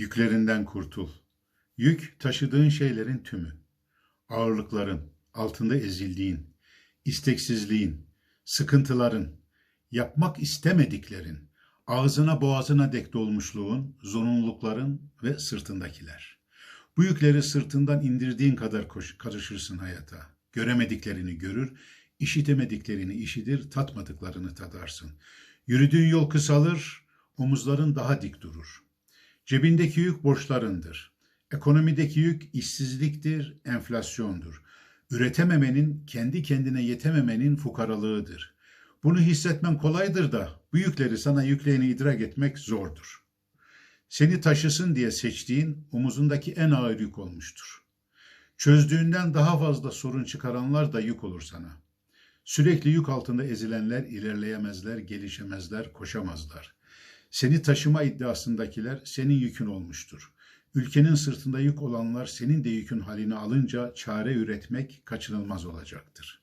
Yüklerinden kurtul. Yük taşıdığın şeylerin tümü. Ağırlıkların, altında ezildiğin, isteksizliğin, sıkıntıların, yapmak istemediklerin, ağzına boğazına dek dolmuşluğun, zorunlulukların ve sırtındakiler. Bu yükleri sırtından indirdiğin kadar koş, karışırsın hayata. Göremediklerini görür, işitemediklerini işitir, tatmadıklarını tadarsın. Yürüdüğün yol kısalır, omuzların daha dik durur. Cebindeki yük borçlarındır. Ekonomideki yük işsizliktir, enflasyondur. Üretememenin, kendi kendine yetememenin fukaralığıdır. Bunu hissetmen kolaydır da bu yükleri sana yükleyeni idrak etmek zordur. Seni taşısın diye seçtiğin omuzundaki en ağır yük olmuştur. Çözdüğünden daha fazla sorun çıkaranlar da yük olur sana. Sürekli yük altında ezilenler ilerleyemezler, gelişemezler, koşamazlar. Seni taşıma iddiasındakiler senin yükün olmuştur. Ülkenin sırtında yük olanlar senin de yükün halini alınca çare üretmek kaçınılmaz olacaktır.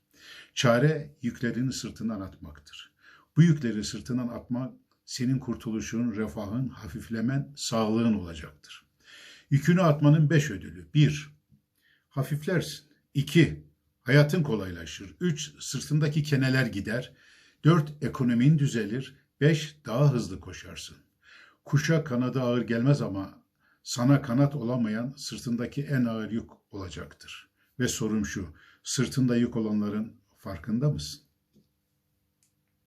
Çare yüklerini sırtından atmaktır. Bu yükleri sırtından atmak senin kurtuluşun, refahın, hafiflemen, sağlığın olacaktır. Yükünü atmanın beş ödülü. Bir, hafiflersin. İki, hayatın kolaylaşır. Üç, sırtındaki keneler gider. Dört, ekonomin düzelir. Beş, daha hızlı koşarsın. Kuşa kanadı ağır gelmez ama sana kanat olamayan sırtındaki en ağır yük olacaktır. Ve sorum şu, sırtında yük olanların farkında mısın?